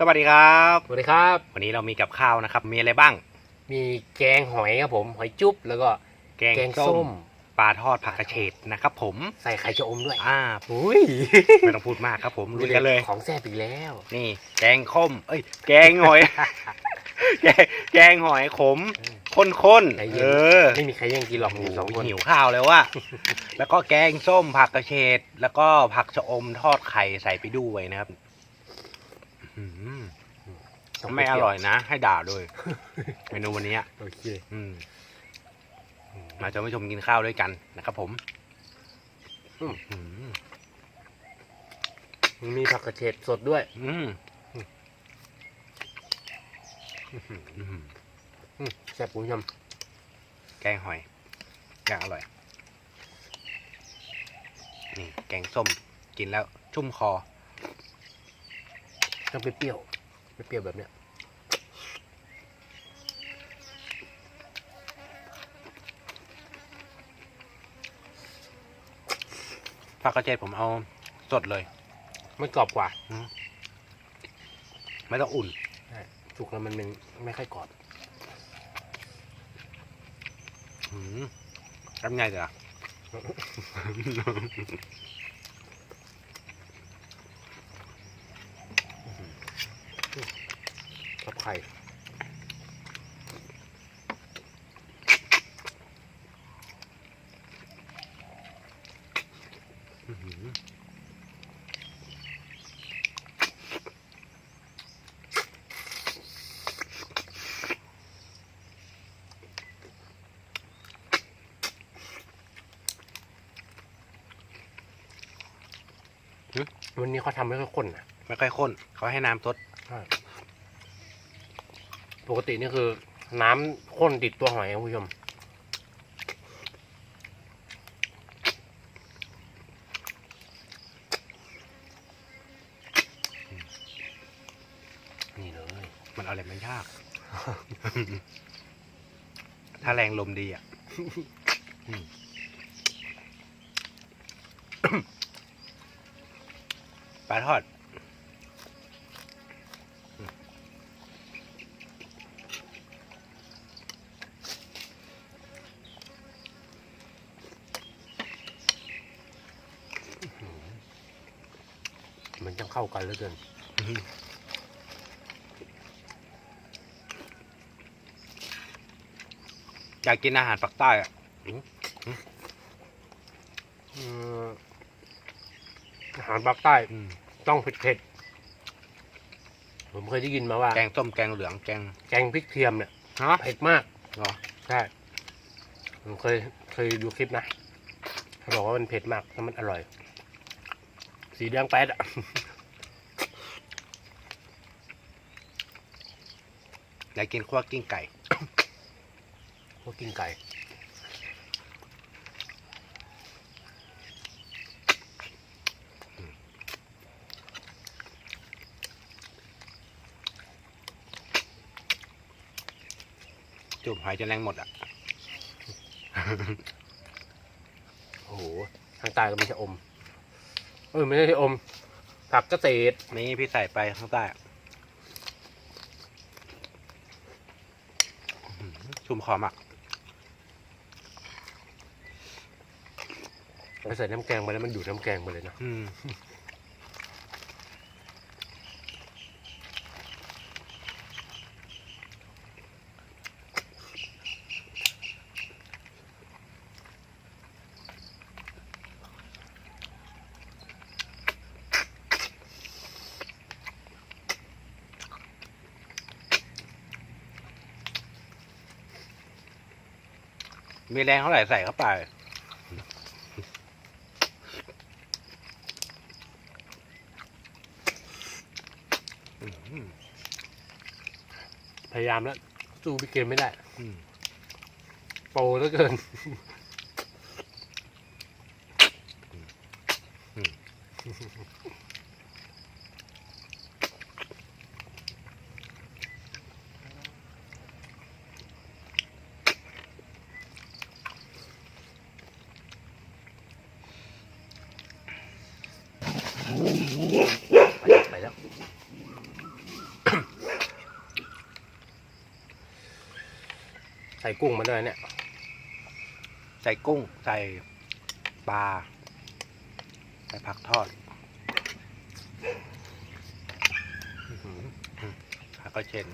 สวัสดีครับ สวัสดีครับ วันนี้เรามีกับข้าวนะครับ มีอะไรบ้าง มีแกงหอยครับผม หอยจุ๊บแล้วก็แกงแกงส้ส้มมปลาทอดผักกระเฉดนะครับผมใส่ไข่ชะอมด้วย อ่าอุ้ยไม่ต้องพูดมากครับผมลุยกันเลยของแซ่บอีกแล้ว นี่ แกงข้มเอ้ย แกงหอย แกงแกงหอยขมข้นใจๆเย็เอนอไม่มีใครแย่งกินหรอกอยู่สองคนหิวข้าวแล้วว่ะแล้วก็แกงส้มผักกระเฉดแล้วก็ผักชะอมทอดไข่ใส่ไปด้วยนะครับอื้อหือต้งป ไม่อร่อยนะ ให้ด่าด้วยเมนูวันนี้โอเคอืมมาจะไม่ชมกินข้าวด้วยกันนะครับผมอืมอืมมีผักกระเฉดสดด้วย อืมอื้อหืออืมอืมแซ่บคุณผู้ชมแกงหอยแกงอร่อย นี่ แกงส้มกินแล้วชุ่มคอ ต้องเปรี้ยวๆเปรี้ยวๆแบบเนี้ยผักกระเจี๊ยบผมเอาสดเลย มันกรอบกว่า ไม่ต้องอุ่นสุกแล้วมันมันไม่ค่อยกรอบอืมทำไงเดี๋ยว กับไข่อื้อหือหึวันนี้เขาทำไม่ค่อยข้นนะไม่ค่อยข้นเขาให้น้ำซด ปกตินี่คือ น้ำข้นติดตัวหอยครับคุณผู้ชมนี่เลย มันเอาอะไรไม่ยาก ถ้าแรงลมดีอะอืมปลาทอด มันจะเข้ากันเหลือเกินอยากกินอาหารปักใต้อะอืมอาหารภาคใต้อืมต้องเผ็ดๆ ผมเคยได้ยินมาว่า แกงส้มแกงเหลืองแกง แกงพริกเทียมเนี่ยฮะเผ็ดมากเหรอใช่ผมเคยเคยดูคลิปนะเขาบอกว่ามันเผ็ดมากแล้วมันอร่อย สีแดงแป๊ดอะอยากกินขั้วกิ้งไก่พวกกินไก่จูบหอยจนแรงหมดอะ โอ้โห ทางใต้ก็มีชะอม เออไม่ใช่ชะอม ผักเกษตรนี่พี่ใส่ไปข้างใต้อะอื้อหือชุ่มคอมากไปใส่น้ำแกงไปแล้วมันดูดน้ำแกงไปเลยนะ อืม มีแรงเท่าไหร่ใส่เข้าไปอื้อหือพยายามแล้วสู้พี่เกมไม่ได้อืม โปรเหลือเกิน ใส่กุ้งมาด้วยเนี่ย ใส่กุ้ง ใส่ปลา ใส่ผักทอดผักกรเช่น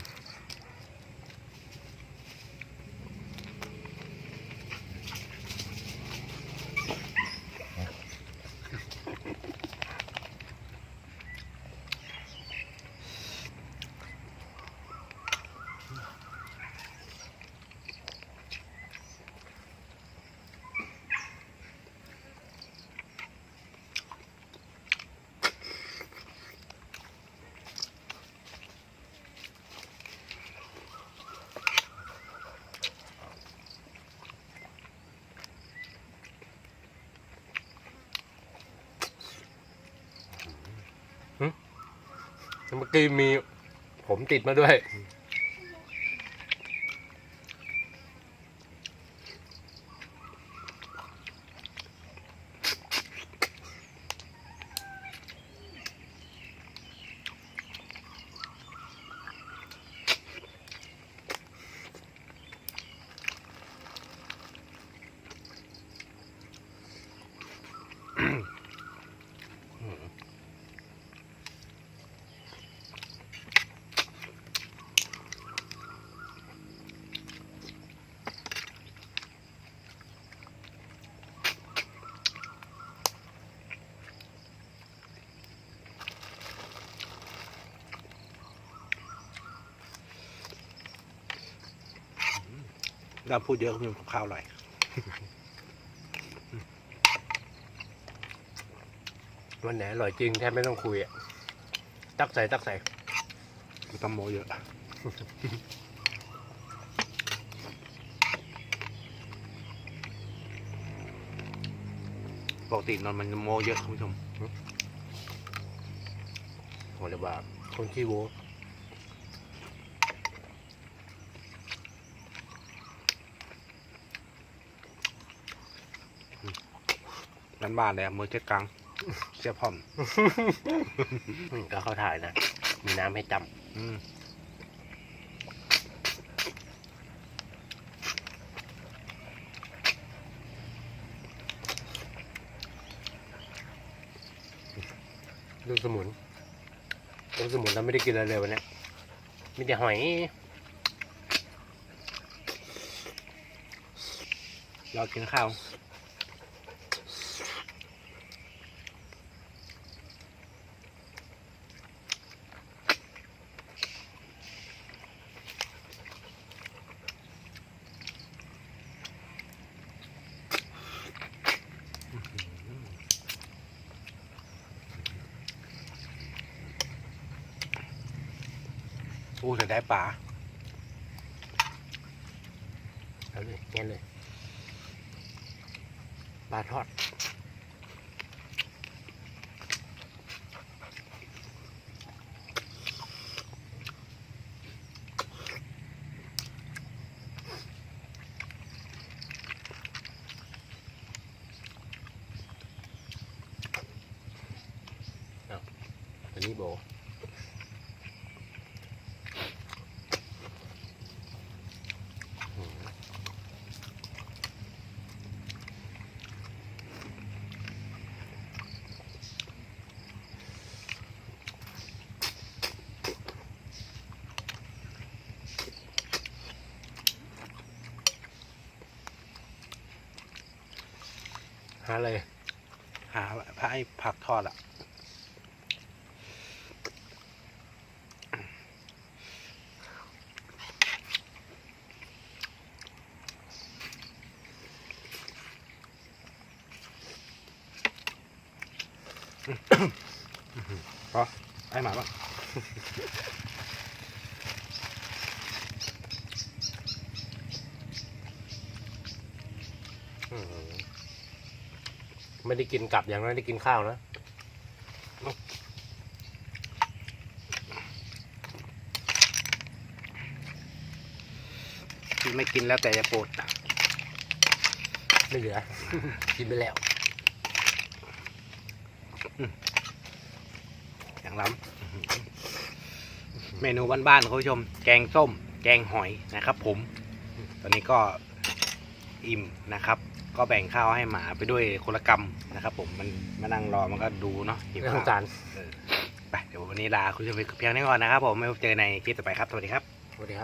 กี้มีผมติดมาด้วย เราพูดเยอะคือกับข้าวอร่อยวันไหนอร่อยจริงแทบไม่ต้องคุยอะ ตักใส่ตักใส่ ไม่ต้องโมเยอะปกตินอนมันโมเยอะคุณผู้ชมผมเลยว่าคนขี้โว้ นั้นบ้านเลยอะมือเช็ดกลางเสียพร้อมอืมก็เข้าถ่ายนะ มีน้ำให้จอืมำลูกสมุนลูกสมุนเราไม่ได้กินอะไรเลยวันเนี้ยมีแต่หอย เรากินข้าว อู้จะได้ปลาเอาเลยงั้นเลยปลาทอดเอาอันนี้โบอืม หาอะไร หาพระไอ้ผักทอดอะพอไอ้หมาบ้าง อืม ไม่ได้กินกลับอย่างนั้นได้กินข้าวนะไม่กินแล้วแต่จะปวดไม่เหลือ กินไปแล้วอย่างล้ำเมนูบ้านๆคุณผู้ชม แกงส้ม แกงหอยนะครับผม ตอนนี้ก็อิ่มนะครับ ก็แบ่งข้าวให้หมาไปด้วยคนละกำนะครับ ผมมันมานั่งรอมันก็ดูเนาะหิวไม่สข้างวสารไปเดี๋ยววันนี้ลาคุณผู้ชมไปเพียงนี้ก่อนนะครับผมไม่พบเจอในคลิปต่อไปครับสวัสดีครับสวัสดีครับ